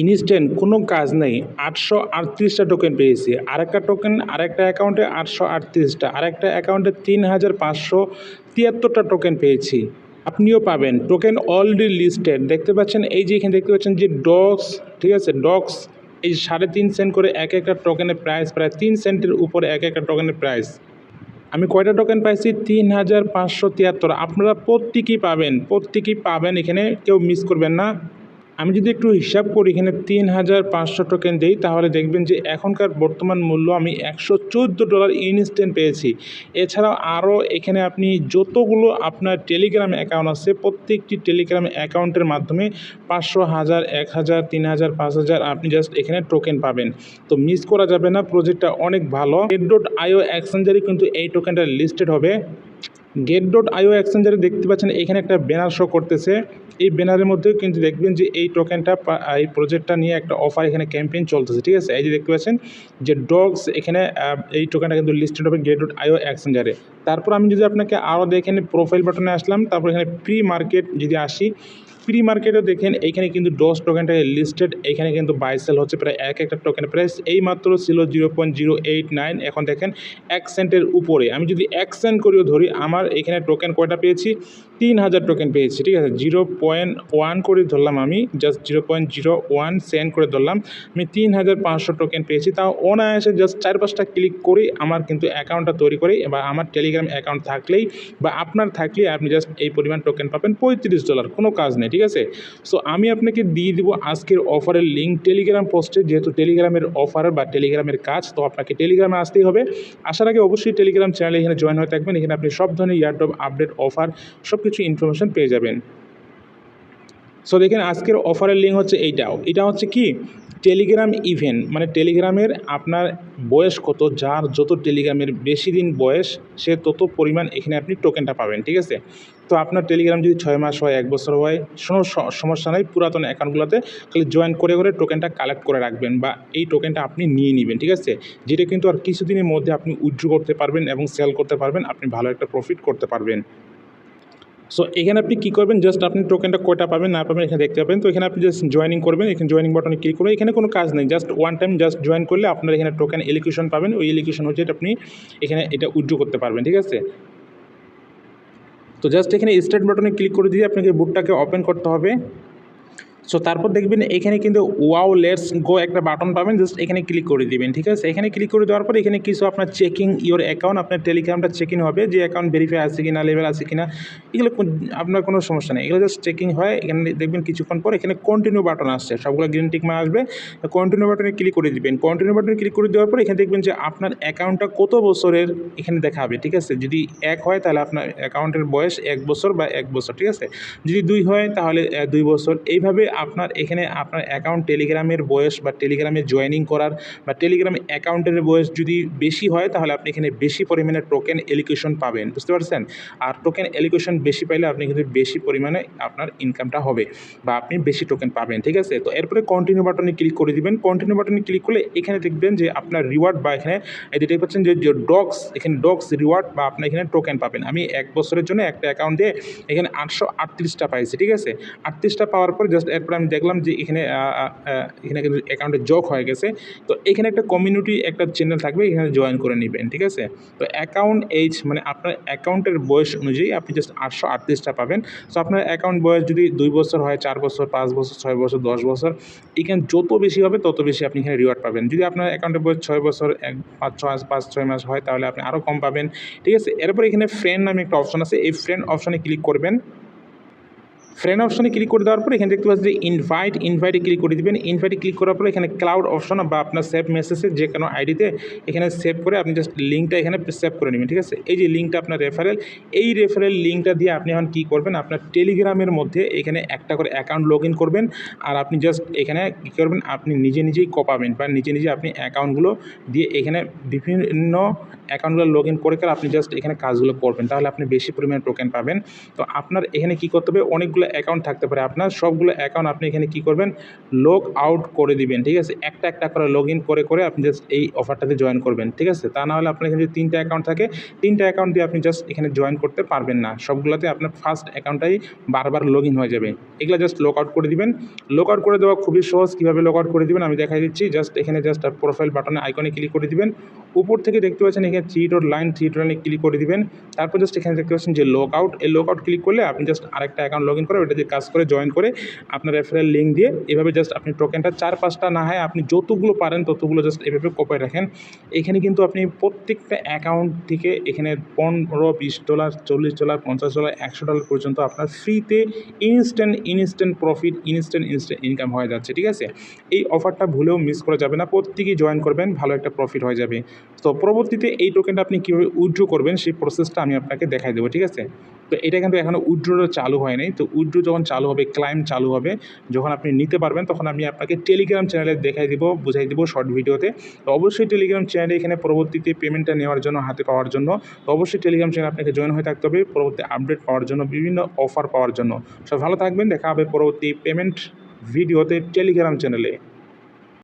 Instant কোনো কাজ নেই, আটশো আটত্রিশটা টোকেন পেয়েছি। আরেকটা টোকেন আরেকটা অ্যাকাউন্টে আটশো আটত্রিশটা। আরেকটা অ্যাকাউন্টে তিন হাজার পাঁচশো তিয়াত্তরটা টোকেন পেয়েছি। আপনিও পাবেন। টোকেন অলরেডি লিস্টেড দেখতে পাচ্ছেন, এই যে এখানে দেখতে পাচ্ছেন যে ডক্স ঠিক আছে? ডক্স এই সাড়ে তিন সেন্ট করে এক একটা টোকেনের প্রাইস প্রায় তিন সেন্টের উপরে এক একটা টোকেনের প্রাইস আমি কয়টা টোকেন পাইছি? তিন হাজার পাঁচশো তিয়াত্তর। আপনারা প্রত্যেকেই পাবেন। প্রত্যেকেই পাবেন এখানে। কেউ মিস করবেন না। আমি যদি একটু হিসাব করি, এখানে তিন হাজার পাঁচশো টোকেন দিই, তাহলে দেখবেন যে এখনকার বর্তমান মূল্য আমি একশো চোদ্দ ডলার ইনস্ট্যান্ট পেয়েছি। এছাড়াও আরও এখানে আপনি যতগুলো আপনার টেলিগ্রাম অ্যাকাউন্ট আছে, প্রত্যেকটি টেলিগ্রাম অ্যাকাউন্টের মাধ্যমে পাঁচশো হাজার, এক হাজার তিন হাজার পাঁচ হাজার আপনি জাস্ট এখানে টোকেন পাবেন। তো মিস করা যাবে না প্রজেক্টটা অনেক ভালো। গেট ডট আইও এক্সচেঞ্জারে কিন্তু এই টোকেনটা লিস্টেড হবে। গেট ডট আইও এক্সচেঞ্জারে দেখতে পাচ্ছেন, এখানে একটা ব্যানার শো করতেছে। এই ব্যানারের মধ্যেও কিন্তু দেখবেন যে এই টোকেনটা এই প্রজেক্টটা নিয়ে একটা অফার এখানে ক্যাম্পেইন চলতেছে, ঠিক আছে? এই যে দেখতে পাচ্ছেন যে ডগস এখানে এই টোকেনটা কিন্তু লিস্টেড হবে গেট ডট আইও এক্সচেঞ্জারে তারপর আমি যদি আপনাকে আরও দেখেন প্রোফাইল বাটনে আসলাম, তারপর এখানে প্রি মার্কেট যদি আসি প্রি মার্কেটে দেখেন, এইখানে কিন্তু ডস টোকেনটা লিস্টেড এখানে কিন্তু বাই সেল হচ্ছে প্রায় এক একটা টোকেন প্রাইস এই মাত্র ছিল zero point zero eight nine এখন দেখেন এক সেন্টের উপরে। আমি যদি এক সেন্ট করেও ধরি, আমার এখানে টোকেন কয়টা পেয়েছি? তিন হাজার টোকেন পেয়েছি, ঠিক আছে? জিরো পয়েন্ট ওয়ান করে ধরলাম আমি just zero point zero one cent করে ধরলাম, আমি তিন হাজার পাঁচশো টোকেন পেয়েছি। তাও অনায়াসে জাস্ট চার পাঁচটা ক্লিক করে আমার কিন্তু অ্যাকাউন্টটা তৈরি করে, বা আমার টেলিগ্রাম অ্যাকাউন্ট থাকলেই, বা আপনার থাকলে আপনি জাস্ট এই পরিমাণ টোকেন পাবেন পঁয়ত্রিশ ডলার কোনো কাজ নেই ঠিক আছে? সো আমি আপনাকে দিয়ে দিব আজকের অফারের লিঙ্ক টেলিগ্রাম পোস্টে যেহেতু টেলিগ্রামের অফার বা টেলিগ্রামের কাজ, তো আপনাকে টেলিগ্রামে আসতেই হবে। আসার আগে অবশ্যই টেলিগ্রাম চ্যানেলে এখানে জয়েন হয়ে থাকবেন। এখানে আপনি সব ধরনের ইয়ারড্রপ আপডেট অফার সব কিছু ইনফরমেশান পেয়ে যাবেন। সো দেখেন আজকের অফারের লিঙ্ক হচ্ছে এইটাও। এটা হচ্ছে কি? টেলিগ্রাম ইভেন্ট মানে টেলিগ্রামের আপনার বয়স কত, যার যত টেলিগ্রামের বেশি দিন বয়স, সে তত পরিমাণ এখানে আপনি টোকেনটা পাবেন, ঠিক আছে? তো আপনার টেলিগ্রাম যদি ছয় মাস হয়, এক বছর হয়, কোনো সমস্যা নেই, পুরাতন অ্যাকাউন্টগুলোতে খালি জয়েন করে করে টোকেনটা কালেক্ট করে রাখবেন বা এই টোকেনটা আপনি নিয়ে নেবেন, ঠিক আছে? যেটা কিন্তু আর কিছুদিনের মধ্যে আপনি উইথড্র করতে পারবেন এবং সেল করতে পারবেন, আপনি ভালো একটা প্রফিট করতে পারবেন। সো এখানে আপনি কী করবেন? জাস্ট আপনি টোকেনটা কয়টা পাবেন না পাবেন এখানে দেখতে পাবেন। তো এখানে আপনি জাস্ট জয়েনিং করবেন। এখানে জয়েনিং বাটনে ক্লিক করবেন। এখানে কোনো কাজ নেই। Just one time just join করলে আপনার এখানে টোকেন এলিকুশন পাবেন। ওই এলিকুশন হচ্ছে আপনি এখানে এটা উইথড্র করতে পারবেন। ঠিক আছে? তো জাস্ট এখানে স্টার্ট বাটনে ক্লিক করে দিয়ে আপনাকে বুটটাকে ওপেন করতে হবে। সো তারপর দেখবেন এখানে কিন্তু ওয়াও লেটস গো একটা বাটন পাবেন জাস্ট এখানে ক্লিক করে দিবেন, ঠিক আছে? এখানে ক্লিক করে দেওয়ার পর এখানে কিছু আপনার চেকিং ইওর অ্যাকাউন্ট আপনার টেলিগ্রামটা চেকিং হবে, যে অ্যাকাউন্ট ভেরিফাই আছে কি না লেভেল আছে কি না এগুলো আপনার কোনো সমস্যা নেই, এগুলো জাস্ট চেকিং হয়, এখানে দেখবেন কিছুক্ষণ পর এখানে কন্টিনিউ বাটন আসছে, সবগুলো গ্রিন টিক মা আসবে কন্টিনিউ বাটনে ক্লিক করে দিবেন কন্টিনিউ বাটনে ক্লিক করে দেওয়ার পর এখানে দেখবেন যে আপনার অ্যাকাউন্টটা কত বছরের এখানে দেখাবে, ঠিক আছে? যদি এক হয় তাহলে আপনার অ্যাকাউন্টের বয়স এক বছর বা এক বছর, ঠিক আছে? যদি দুই হয় তাহলে দুই বছর, এইভাবে আপনার এখানে আপনার অ্যাকাউন্ট টেলিগ্রামের বয়স বা টেলিগ্রামে জয়েনিং করার বা টেলিগ্রাম অ্যাকাউন্টের বয়স যদি বেশি হয়, তাহলে আপনি এখানে বেশি পরিমাণে টোকেন এলিকেশন পাবেন। বুঝতে পারছেন? আর টোকেন এলিকেশন বেশি পাইলে আপনি কিন্তু বেশি পরিমাণে আপনার ইনকামটা হবে বা আপনি বেশি টোকেন পাবেন, ঠিক আছে? তো এরপরে কন্টিনিউ বাটনে ক্লিক করে দিবেন। কন্টিনিউ বাটনে ক্লিক করলে এখানে দেখবেন যে আপনার রিওয়ার্ড বা এখানে দেখতে পাচ্ছেন যে ডগস এখানে ডগস রিওয়ার্ড বা আপনি এখানে টোকেন পাবেন। আমি এক বছরের জন্য একটা অ্যাকাউন্ট দিয়ে এখানে আটশো আটত্রিশটা পাইছি, ঠিক আছে? আটত্রিশটা পাওয়ার পর জাস্ট এরপর আমি দেখলাম যে এখানে এখানে কিন্তু অ্যাকাউন্টে যোগ হয়ে গেছে। তো এখানে একটা কমিউনিটি একটা চ্যানেল থাকবে, এখানে জয়েন করে নেবেন, ঠিক আছে? তো অ্যাকাউন্ট এইজ মানে আপনার অ্যাকাউন্টের বয়স অনুযায়ী আপনি জাস্ট আটশো আটত্রিশটা পাবেন। সো আপনার অ্যাকাউন্ট বয়স যদি দুই বছর হয়, চার বছর, পাঁচ বছর, ছয় বছর, দশ বছর, এখানে যত বেশি হবে, তত বেশি আপনি এখানে রিওয়ার্ড পাবেন। যদি আপনার অ্যাকাউন্টের বয়স ছয় বছর, এক, পাঁচ, ছয় পাঁচ, ছয় মাস হয়, তাহলে আপনি আরও কম পাবেন, ঠিক আছে? এরপর এখানে ফ্রেন্ড নামে একটা অপশন আছে, এই ফ্রেন্ড অপশনে ক্লিক করবেন। ফ্রেন্ড অপশনে ক্লিক করে দেওয়ার পর এখানে দেখতে পাচ্ছি যে ইনভাইট ইনভাইটে ক্লিক করে দিবেন। ইনভাইটে ক্লিক করার পর এখানে ক্লাউড অপশন বা আপনার সেভ মেসেজে যে কোনো আইডিতে এখানে সেভ করে আপনি জাস্ট লিঙ্কটা এখানে সেভ করে নেবেন, ঠিক আছে? এই যে লিঙ্কটা আপনার রেফারেল এই রেফারেল লিঙ্কটা দিয়ে আপনি এখন কী করবেন? আপনার টেলিগ্রামের মধ্যে এখানে একটা করে অ্যাকাউন্ট লগ করবেন আর আপনি জাস্ট এখানে কী করবেন? আপনি নিজে নিজেই কপাবেন বা নিজে নিজে আপনি অ্যাকাউন্টগুলো দিয়ে এখানে বিভিন্ন অ্যাকাউন্টগুলো লগ ইন করে করে আপনি জাস্ট এখানে কাজগুলো করবেন। তাহলে আপনি বেশি পরিমাণে টোকেন পাবেন। তো আপনার এখানে কী করতে হবে? অনেকগুলো যতগুলো অ্যাকাউন্ট থাকতে পারে। আপনার সবগুলো অ্যাকাউন্ট আপনি এখানে কী করবেন? লগ আউট করে দিবেন, ঠিক আছে? একটা একটা করে লগ ইন করে করে আপনি জাস্ট এই অফারটাতে জয়েন করবেন, ঠিক আছে? তা না হলে আপনার এখানে যদি তিনটা অ্যাকাউন্ট থাকে, তিনটা অ্যাকাউন্ট দিয়ে আপনি জাস্ট এখানে জয়েন করতে পারবেন না। সবগুলোতে আপনার ফার্স্ট অ্যাকাউন্টটাই বারবার লগ ইন হয়ে যাবে। এগুলো জাস্ট লগ আউট করে দিবেন। লগ আউট করে দেওয়া খুবই সহজ। কীভাবে লগ আউট করে দিবেন? আমি দেখাই দিচ্ছি। জাস্ট এখানে জাস্ট প্রোফাইল বাটনে আইকনে ক্লিক করে দিবেন। উপর থেকে দেখতে পাচ্ছেন এখানে three dot line three dot লাইনে ক্লিক করে দিবেন। তারপর জাস্ট এখানে দেখতে পাচ্ছেন যে লগ আউট এই লগ আউট ক্লিক করলে আপনি জাস্ট আরেকটা অ্যাকাউন্ট লগ ইন ওটা দিয়ে কাজ করে জয়েন করে আপনার রেফারেল লিঙ্ক দিয়ে এভাবে জাস্ট আপনি টোকেনটা চার পাঁচটা না হয় আপনি যতগুলো পারেন ততগুলো জাস্ট এভাবে কোপায় রাখেন। এখানে কিন্তু আপনি প্রত্যেকটা অ্যাকাউন্ট থেকে এখানে পনেরো, বিশ ডলার চল্লিশ ডলার পঞ্চাশ ডলার একশো ডলার পর্যন্ত আপনার ফ্রিতে instant instant profit instant instant income হয়ে যাচ্ছে, ঠিক আছে? এই অফারটা ভুলেও মিস করা যাবে না, প্রত্যেকেই জয়েন করবেন, ভালো একটা প্রফিট হয়ে যাবে। তো পরবর্তীতে এই টোকেনটা আপনি কীভাবে উইথড্র করবেন সেই প্রসেসটা আমি আপনাকে দেখাই দেবো, ঠিক আছে? তো এটা কিন্তু এখনও উইথড্রোটা চালু হয় নাই তো উইড্রো যখন চালু হবে, ক্লাইম চালু হবে, যখন আপনি নিতে পারবেন, তখন আমি আপনাকে টেলিগ্রাম চ্যানেলে দেখাই দিব, বুঝাই দিব শর্ট ভিডিওতে তো। অবশ্যই টেলিগ্রাম চ্যানেলে এখানে পরবর্তীতে পেমেন্টটা নেওয়ার জন্য, হাতে পাওয়ার জন্য। তো অবশ্যই টেলিগ্রাম চ্যানেল আপনাকে জয়েন হয়ে থাকতে হবে, পরবর্তী আপডেট পাওয়ার জন্য, বিভিন্ন অফার পাওয়ার জন্য। সব ভালো থাকবেন, দেখা হবে পরবর্তী পেমেন্ট ভিডিওতে টেলিগ্রাম চ্যানেলে